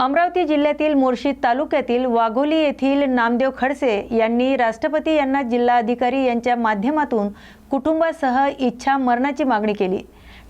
अमरावती जिल्ह्यातील मोर्शी तालुक्यातील वाघोली येथील नामदेव खडसे यांनी राष्ट्रपती यांना जिल्हाधिकारी यांच्या माध्यमातून कुटुंबासह इच्छा मरणाची मागणी केली.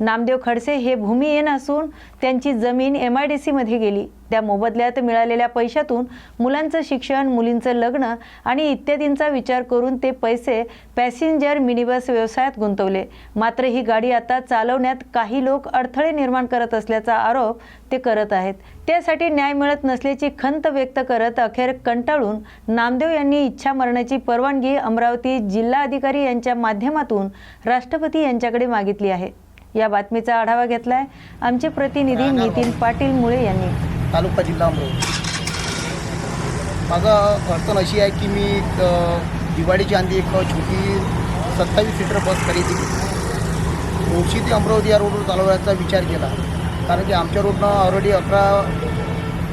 नामदेव खडसे हे भूमिहीन असून त्यांची जमीन एम आय डी सीमध्ये गेली. त्या मोबदल्यात मिळालेल्या पैशातून मुलांचं शिक्षण मुलींचं लग्न आणि इत्यादींचा विचार करून ते पैसे पॅसेंजर मिनीबस व्यवसायात गुंतवले. मात्र ही गाडी आता चालवण्यात काही लोक अडथळे निर्माण करत असल्याचा आरोप ते करत आहेत. त्यासाठी न्याय मिळत नसल्याची खंत व्यक्त करत अखेर कंटाळून नामदेव यांनी इच्छा मरणाची परवानगी अमरावती जिल्हाधिकारी यांच्या माध्यमातून राष्ट्रपती यांच्याकडे मागितली आहे. या बातमीचा आढावा घेतलाय. आमचे प्रतिनिधी नितीन पाटील मुळे यांनी. तालुका जिल्हा अमरावती. माझं अडचण अशी आहे की मी अ, दिवाळीच्या आधी एक छोटी सत्तावीस सीटर बस खरेदी केली. मोर्शी ते अमरावती या रोडवर चालवण्याचा विचार केला. कारण की आमच्या रोडनं ऑलरेडी अकरा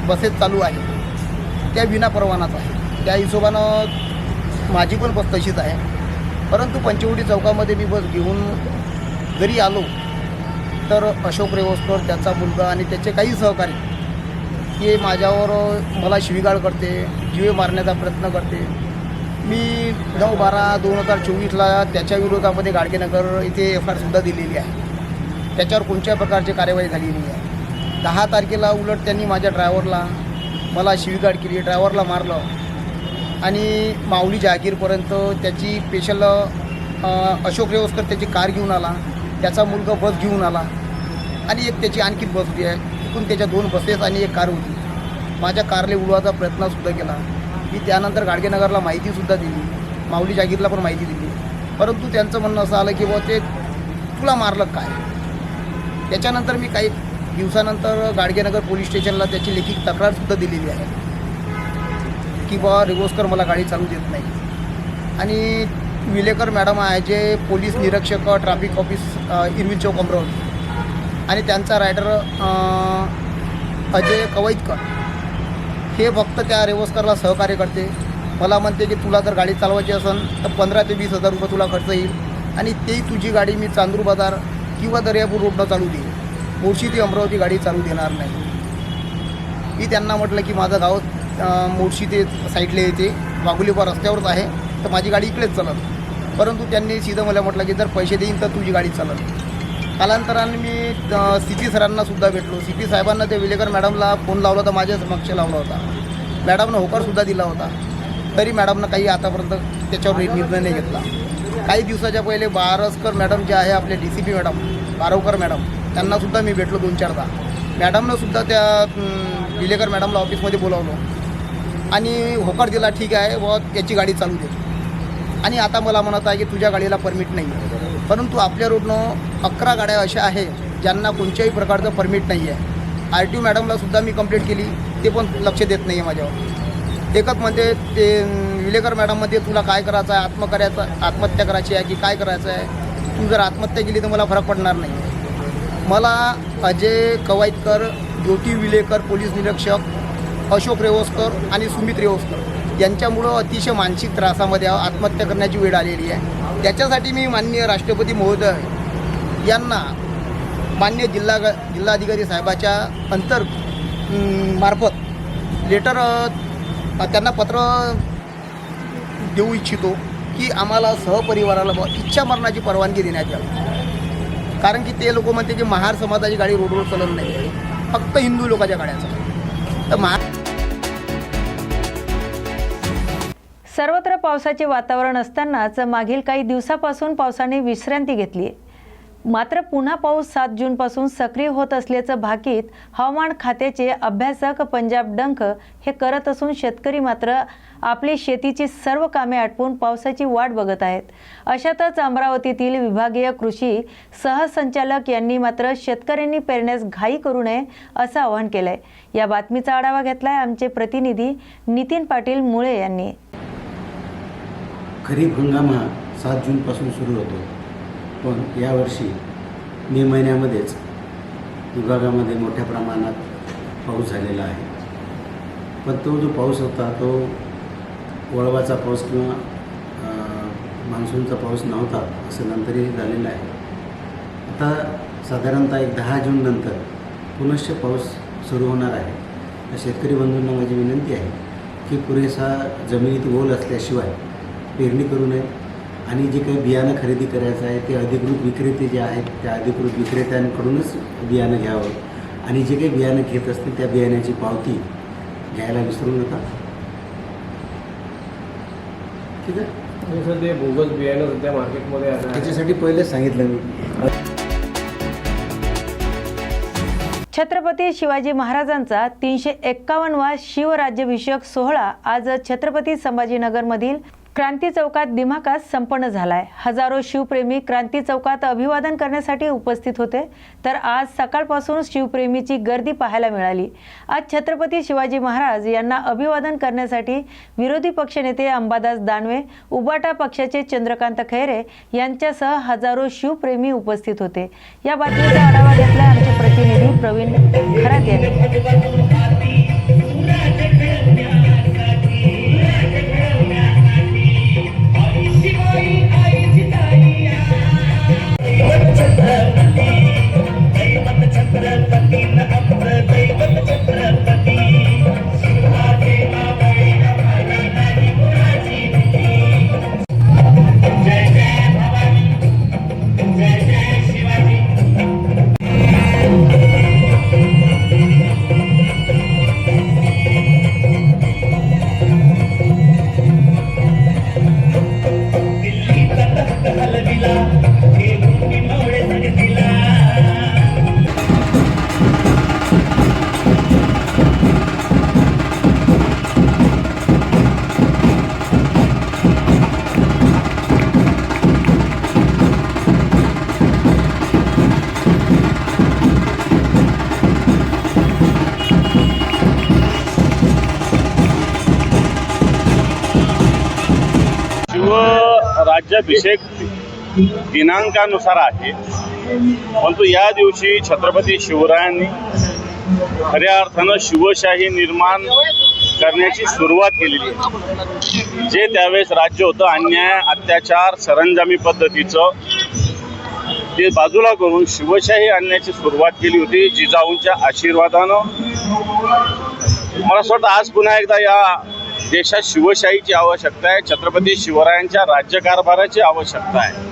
बसेस चालू आहे त्या विना परवानाच आहे त्या हिशोबानं माझी पण बस तशीच आहे. परंतु पंचवटी चौकामध्ये मी बस घेऊन जरी आलो. तर अशोक रेवसकर त्याचा मुलगा आणि त्याचे काही सहकारी हे माझ्यावर मला शिवीगाळ करते जीवे मारण्याचा प्रयत्न करते. मी नऊ बारा दोन हजार चोवीसला त्याच्या विरोधामध्ये गाडगेनगर इथे एफ आय सुद्धा दिलेली आहे. त्याच्यावर कोणत्या प्रकारची कार्यवाही झालेली नाही आहे. दहा तारखेला उलट त्यांनी माझ्या ड्रायव्हरला मला शिवीगाळ केली ड्रायव्हरला मारलं. आणि माऊली जहागीरपर्यंत त्याची स्पेशल अशोक रेवस्कर त्याची कार घेऊन आला. त्याचा मुलगा बस घेऊन आला. आणि एक त्याची आणखी बस होती आहे. तिथून त्याच्या दोन बसेस आणि एक कार होती. माझ्या कारले उडवायचा प्रयत्नसुद्धा केला. मी त्यानंतर गाडगेनगरला माहितीसुद्धा दिली. माऊली जागीरला पण माहिती दिली. परंतु त्यांचं म्हणणं असं आलं की बुवा ते तुला मारलं काय? त्याच्यानंतर मी काही दिवसानंतर गाडगेनगर पोलीस स्टेशनला त्याची लेखी तक्रारसुद्धा दिलेली आहे. की बा रिगोस्कर मला गाडी चालू देत नाही. आणि विलेकर मॅडम आहे जे पोलीस निरीक्षक ट्रॅफिक ऑफिस इरवी इरविन चौक अमरावती. आणि त्यांचा रायडर अजय कवैतकर हे फक्त त्या रेवस्करला सहकार्य करते. मला म्हणते की तुला जर गाडी चालवायची असेल तर पंधरा ते वीस हजार रुपये तुला खर्च येईल. आणि तेही तुझी गाडी मी चांदूर बाजार किंवा दर्यापूर रोडनं चालू देईल मोर्शी ती अमरावती गाडी चालू देणार नाही. मी त्यांना म्हटलं की माझं गाव अ, मोर्शी ते साईडला येते. वाघुलीपा रस्त्यावरच आहे. तर माझी गाडी इकडेच चालत. परंतु त्यांनी सीधं मला म्हटलं की जर पैसे देईन तर तुझी गाडी चालत कालांतराने मी सी पी सरांना सुद्धा भेटलो. सी पी साहेबांना ते विलेकर मॅडमला फोन लावला होता माझ्या समक्ष लावला होता. मॅडमनं होकारसुद्धा दिला होता. तरी मॅडमनं काही आतापर्यंत त्याच्यावर एक निर्णय नाही घेतला. काही दिवसाच्या पहिले बारसकर मॅडम जे आहे आपले D C P madam Barwakar madam त्यांनासुद्धा मी भेटलो दोन चारदा. मॅडमनंसुद्धा त्या विलेकर मॅडमला ऑफिसमध्ये बोलावलं. आणि होकार दिला ठीक आहे व त्याची गाडी चालू दे. आणि आता मला म्हणत आहे की तुझ्या गाडीला परमिट नाही. परंतु आपल्या रोडनं अकरा गाड्या अशा आहे ज्यांना कोणत्याही प्रकारचं परमिट नाही आहे आर टी मॅडमला सुद्धा मी कंप्लेंट केली ते पण लक्ष देत नाही आहे माझ्यावर. एकच म्हणजे ते विलेकर मॅडममध्ये तुला काय करायचं आहे आत्म करायचं आत्महत्या करायची आहे की काय करायचं आहे? तू जर आत्महत्या केली तर मला फरक पडणार नाही. मला अजय कवायतकर ज्योती विलेकर पोलीस निरीक्षक अशोक रेवस्कर आणि सुमित रेवस्कर यांच्यामुळं अतिशय मानसिक त्रासामध्ये आत्महत्या करण्याची वेळ आलेली आहे. त्याच्यासाठी मी माननीय राष्ट्रपती महोदय यांना मान्य जिल्हा जिल्हाधिकारी साहेबाच्या अंतर मार्फत लेटर त्यांना पत्र देऊ इच्छितो की आम्हाला सहपरिवाराला इच्छा मरणाची परवानगी देण्यात यावी. कारण की ते लोक म्हणते की महार समाजाची गाडी रोडवर चालत नाही फक्त हिंदू लोकांच्या गाड्या चालतात तर महार सर्वत्र पावसाचे वातावरण असतानाच मागील काही दिवसापासून पावसाने विश्रांती घेतली मात्र पुन्हा पाऊस सात जूनपासून सक्रिय होत असल्याचं भाकीत हवामान खात्याचे अभ्यासक पंजाब डंक हे करत असून शेतकरी मात्र आपली शेतीची सर्व कामे आटपून पावसाची वाट बघत आहेत. अशातच अमरावतीतील विभागीय कृषी सहसंचालक यांनी मात्र शेतकऱ्यांनी पेरण्यास घाई करू नये असं आवाहन केलंय. या बातमीचा आढावा घेतलाय आमचे प्रतिनिधी नितीन पाटील मुळे यांनी. खरीप हंगाम हा सात जूनपासून सुरू होतो. पण यावर्षी मे महिन्यामध्येच विभागामध्ये मोठ्या प्रमाणात पाऊस झालेला आहे. पण तो जो पाऊस होता तो वळवाचा पाऊस किंवा मान्सूनचा पाऊस नव्हता असं नंतरही झालेलं आहे. आता साधारणतः एक दहा जूननंतर पुनश्च पाऊस सुरू होणार आहे. शेतकरी बंधूंना माझी विनंती आहे की पुरेसा जमिनीत ओल असल्याशिवाय पेरणी करू नये. आणि जे काही बियाणं खरेदी करायचं आहे ते अधिकृत विक्रेते जे आहेत त्या अधिकृत विक्रेत्यांकडूनच बियाणं घ्यावं. आणि जे काही बियाणं घेत असतील त्या बियाण्याची पावती घ्यायला विसरू नका. ठीक आहे? सर ते बोगस बियाणं सध्या मार्केटमध्ये आलं त्याच्यासाठी पहिलेच सांगितलं मी. छत्रपती शिवाजी महाराजांचा तीनशे एक्कावन्नवा शिवराज्याभिषेक सोहळा आज छत्रपती संभाजीनगरमधील क्रांती चौकात दिमाकास संपन्न झालाय. हजारो शिवप्रेमी क्रांती चौकात अभिवादन करण्यासाठी उपस्थित होते. तर आज सकाळपासून शिवप्रेमीची गर्दी पाहायला मिळाली. आज छत्रपती शिवाजी महाराज यांना अभिवादन करण्यासाठी विरोधी पक्षनेते अंबादास दानवे उबाटा पक्षाचे चंद्रकांत खैरे यांच्यासह हजारो शिवप्रेमी उपस्थित होते. या बातमीचा आढावा घेतला आमचे प्रतिनिधी प्रवीण खरात यांनी. राज्याभिषेक दिनांकानुसार आहे. परंतु या दिवशी छत्रपती शिवरायांनी खऱ्या अर्थानं शिवशाही निर्माण करण्याची सुरुवात केलेली आहे. जे त्यावेळेस राज्य होतं अन्याय अत्याचार सरंजामी पद्धतीचं ते बाजूला करून शिवशाही आणण्याची सुरुवात केली होती जिजाऊंच्या आशीर्वादानं. मला असं वाटतं आज पुन्हा एकदा या देशात शिवशाहीची आवश्यकता आहे छत्रपती शिवरायांच्या राज्यकारभाराची आवश्यकता आहे.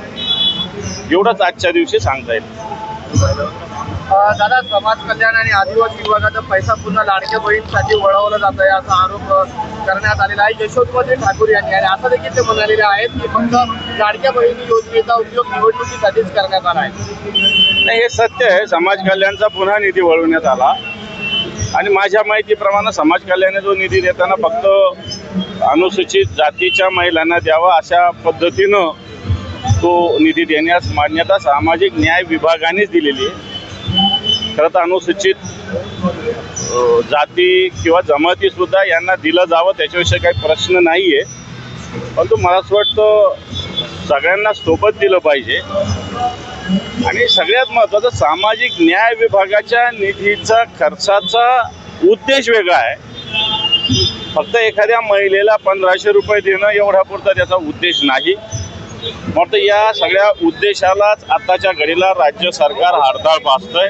एवढंच आजच्या दिवशी सांगता येईल. दादा समाज कल्याण आणि आदिवासी विभागाचा पैसा पुन्हा लाडक्या बहीणसाठी वळवला जात आहे असा आरोप करण्यात आलेला आहे. यशोमती ठाकूर यांनी आणि असं देखील ते म्हणालेले आहेत की फक्त लाडक्या बहिणी योजनेचा उपयोग निवडणुकीसाठीच करण्यात आला आहे. नाही हे सत्य आहे. समाज कल्याणचा पुन्हा निधी वळवण्यात आला. आणि माझ्या माहितीप्रमाणे समाज कल्याण जो निधी देताना फक्त अनुसूचित जातीच्या महिलांना द्यावा अशा पद्धतीनं तो निधी देण्यास मान्यता सामाजिक न्याय विभागानेच दिलेली आहे. खरं तर अनुसूचित जाती किंवा जमातीसुद्धा यांना दिलं जावं त्याच्याविषयी काही प्रश्न नाही आहे परंतु मला असं वाटतं सगळ्यांना सोबत दिलं पाहिजे. आणि सगळ्यात महत्त्वाचं सामाजिक न्याय विभागाच्या निधीचा खर्चाचा उद्देश वेगळा आहे. फक्त एखाद्या महिलेला पंधराशे रुपये देणं एवढा पुरता त्याचा उद्देश नाही. मग तर या सगळ्या उद्देशालाच आताच्या घडीला राज्य सरकार हरताळ पाचतंय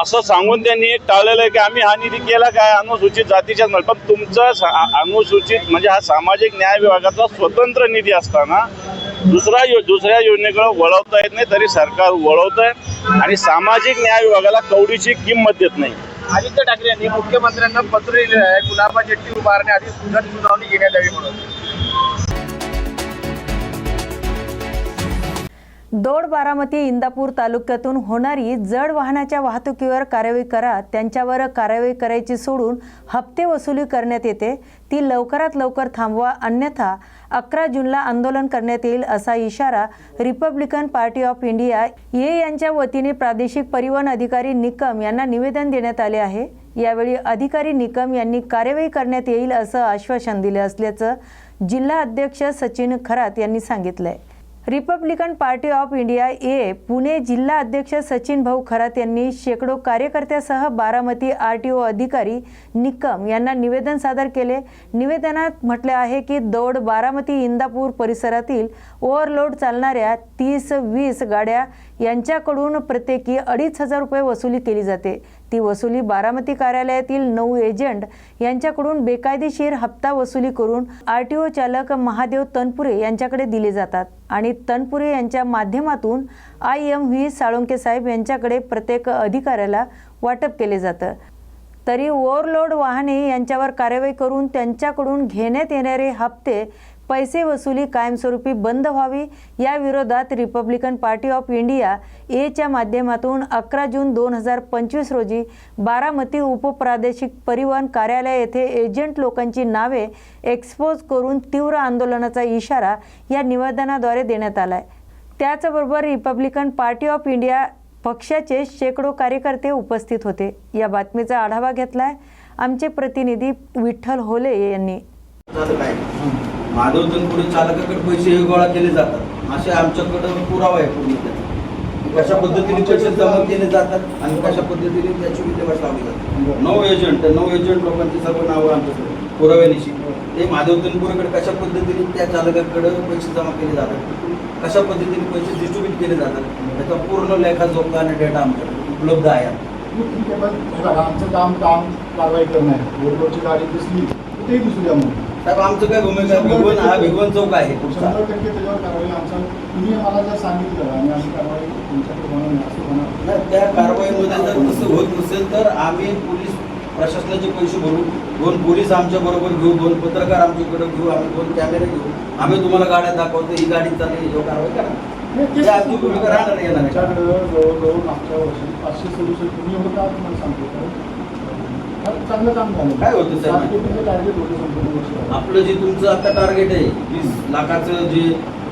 असं सांगून त्यांनी टाळलेलं आहे की आम्ही हा निधी केला काय? अनुसूचित जातीच्याच नाही. पण तुमचं सा- अनुसूचित म्हणजे हा सामाजिक न्याय विभागाचा स्वतंत्र निधी असताना दुसरा यो दुसऱ्या योजनेकडे वळवता येत नाही तरी सरकार वळवत आहे आणि सामाजिक न्याय विभागाला कवडीची किंमत देत नाही. आदित्य ठाकरे यांनी मुख्यमंत्र्यांना पत्र लिहिलं आहे गुलाबा जेट्टी उभारण्याआधी सुधार सुनावणी घेण्यात यावी म्हणून. दौड बारामती इंदापूर तालुक्यातून होणारी जड वाहनाच्या वाहतुकीवर कारवाई करा त्यांच्यावर कारवाई करायची सोडून हप्ते वसुली करण्यात येते. ती लवकरात लवकर थांबवा अन्यथा अकरा जूनला आंदोलन करण्यात येईल असा इशारा रिपब्लिकन पार्टी ऑफ इंडिया ये यांच्या वतीने प्रादेशिक परिवहन अधिकारी निकम यांना निवेदन देण्यात आले आहे. यावेळी अधिकारी निकम यांनी कार्यवाही करण्यात येईल असं आश्वासन दिले असल्याचं जिल्हा अध्यक्ष सचिन खरात यांनी सांगितलं आहे Republican Party of India A Pune जिल्हा अध्यक्ष सचिन भाऊ खरात यांनी शेकडो कार्यकर्त्यासह बारामती आर टी ओ अधिकारी निकम यांना निवेदन सादर केले. निवेदनात म्हटले आहे की दौड बारामती इंदापूर परिसरातील ओव्हरलोड चालणाऱ्या तीस वीस गाड्या यांच्याकडून प्रत्येकी अडीच हजार रुपये वसुली केली जाते. ती वसुली बारामती कार्यालयातील नऊ एजंट यांच्याकडून बेकायदेशीर हप्ता वसुली करून आर टी ओ चालक महादेव तनपुरे यांच्याकडे दिले जातात. आणि तनपुरे यांच्या माध्यमातून आय एम व्ही साळुंके साहेब यांच्याकडे प्रत्येक अधिकाऱ्याला वाटप केले जातं. तरी ओव्हरलोड वाहने यांच्यावर कारवाई करून त्यांच्याकडून घेण्यात येणारे हप्ते पैसे वसुली कायमस्वरूपी बंद व्हावी या विरोधात रिपब्लिकन पार्टी ऑफ इंडिया एच्या माध्यमातून अकरा जून दोन हजार पंचवीस रोजी बारामती उपप्रादेशिक परिवहन कार्यालय येथे एजंट लोकांची नावे एक्सपोज करून तीव्र आंदोलनाचा इशारा या निवेदनाद्वारे देण्यात आला आहे त्याचबरोबर रिपब्लिकन पार्टी ऑफ इंडिया पक्षाचे शेकडो कार्यकर्ते उपस्थित होते. या बातमीचा आढावा घेतला आहे आमचे प्रतिनिधी विठ्ठल होले यांनी. माधव तनपुढे चालकाकडे पैसे हे गोळा केले जातात. असे आमच्याकडं पुरावा आहे पूर्ण त्याचा. कशा पद्धतीने पैसे जमा केले जातात आणि कशा पद्धतीने त्याची विल्हेवाट लावली जाते. नऊ एजंट नऊ एजंट लोकांची सर्व नावं आमच्याकडे पुराव्यानिशी. ते माधव तनपुरेकडे कशा पद्धतीने त्या चालकाकडे पैसे जमा केले जातात? कशा पद्धतीने पैसे डिस्ट्रीब्यूट केले जातात? त्याचा पूर्ण लेखा लेखाजोखा आणि डेटा आमच्याकडे उपलब्ध आहे. आमचं काम काम कारवाई करणार आहे. गाडी दिसली कुठेही दिसू द्या म्हणून. साहेब आमचं काय भूमिका आहे? भिगवण हा भिगवण चौक आहे पुढचा. शंभर टक्के त्याच्यावर कारवाई आमचा तुम्ही जर सांगितलं आणि कारवाई तुमच्याकडे बनवली असं बनवलं नाही, त्या कारवाईमध्ये जर तसं होत नसेल तर आम्ही पोलीस प्रशासनाचे पैसे भरू. दोन पोलीस आमच्या बरोबर घेऊ दोन पत्रकार आमच्याकडे घेऊ आम्ही दोन कॅमेरे घेऊ. आम्ही तुम्हाला गाड्या दाखवतो ही गाडी चालली याच्यावर कारवाई करा. आमची भूमिका राहणार येणार जवळजवळ मागच्या वर्षी पाचशे सोल्युशन तुम्ही का तुम्हाला सांगतो चांगलं काम झालं. काय होतं साहेब? सात कोटीचं टार्गेट होतं संपूर्ण वर्षाला. आपलं जे तुमचं आता टार्गेट आहे वीस लाखाचं जे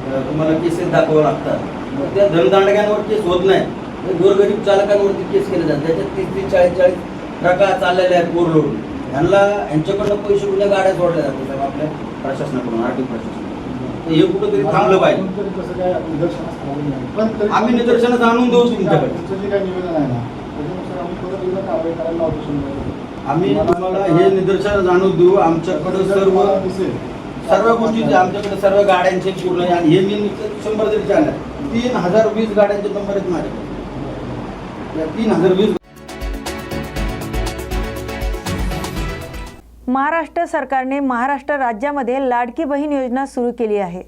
अं, तुम्हाला केसेस दाखवावं लागतात मग त्या धनदांडग्यांवर केस होत नाही. गोरगरीब चालकांवरती केस केले जातात. त्याच्यात तीस तीस चाळीस चाळीस ट्रका चाललेल्या आहेत कोरलोड ह्यांना यांच्याकडनं पैसे कुठल्या गाड्या सोडल्या जातात साहेब? आपल्या प्रशासनाकडून आर्थिक प्रशासनाकडून. तर हे कुठंतरी थांबलं पाहिजे. तरी काय निदर्शनास नाही. पण तरी आम्ही निदर्शनास आणून देऊ तुमच्याकडे. तुमचं जे काही निवेदन आहे ना? त्याच्यानुसार आम्ही परत एकदा कारवाई करायला. आम्ही तुम्हाला हे निदर्शन जाणून देऊ. आमच्याकडं सर्व सर्व गोष्टीचे आमच्याकडे सर्व गाड्यांचे पूर्ण आणि हे मी शंभर तरी चॅनल तीन हजार वीस गाड्यांचे नंबर आहेत माझ्याकडे. या तीन हजार वीस महाराष्ट्र सरकारने महाराष्ट्र राज्यामध्ये लाडकी बहीण योजना सुरू केली आहे.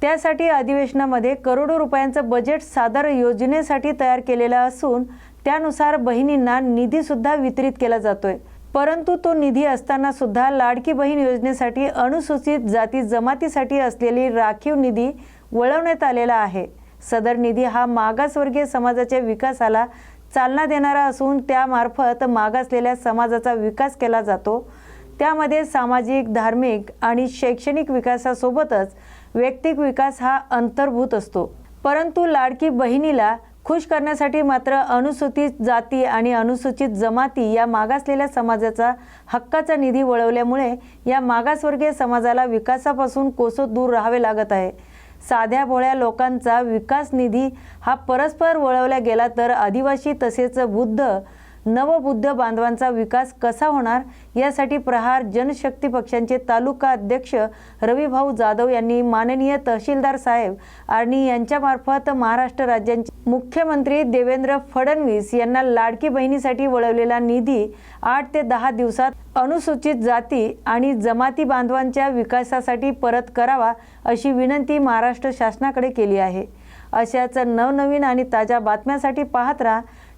त्यासाठी अधिवेशनामध्ये करोडो रुपयांचं बजेट सादर योजनेसाठी तयार केलेलं असून त्यानुसार बहिणींना निधीसुद्धा वितरित केला जातोय. परंतु तो निधी असताना सुद्धा लाडकी बहीण योजनेसाठी अनुसूचित जाती जमातीसाठी असलेली राखीव निधी वळवण्यात आलेला आहे. सदर निधी हा मागासवर्गीय समाजाच्या विकासाला चालना देणारा असून त्यामार्फत मागासलेल्या समाजाचा विकास केला जातो. त्यामध्ये सामाजिक धार्मिक आणि शैक्षणिक विकासासोबतच वैयक्तिक विकास हा अंतर्भूत असतो. परंतु लाडकी बहिणीला खुश करण्यासाठी मात्र अनुसूचित जाती आणि अनुसूचित जमाती या मागासलेल्या समाजाचा हक्काचा निधी वळवल्यामुळे या मागासवर्गीय समाजाला विकासापासून कोसोत दूर राहावे लागत आहे. साध्या भोळ्या लोकांचा विकास निधी हा परस्पर वळवला गेला तर आदिवासी तसेच बुद्ध नवबुद्ध बांधवांचा विकास कसा होणार? यासाठी प्रहार जनशक्ती पक्षांचे तालुका अध्यक्ष रविभाऊ जाधव यांनी माननीय तहसीलदार साहेब आणि यांच्यामार्फत महाराष्ट्र राज्यांचे मुख्यमंत्री देवेंद्र फडणवीस यांना लाडकी बहिणीसाठी वळवलेला निधी आठ ते दहा दिवसात अनुसूचित जाती आणि जमाती बांधवांच्या विकासासाठी परत करावा अशी विनंती महाराष्ट्र शासनाकडे केली आहे. अशाच नवनवीन आणि ताज्या बातम्यांसाठी पाहत राहा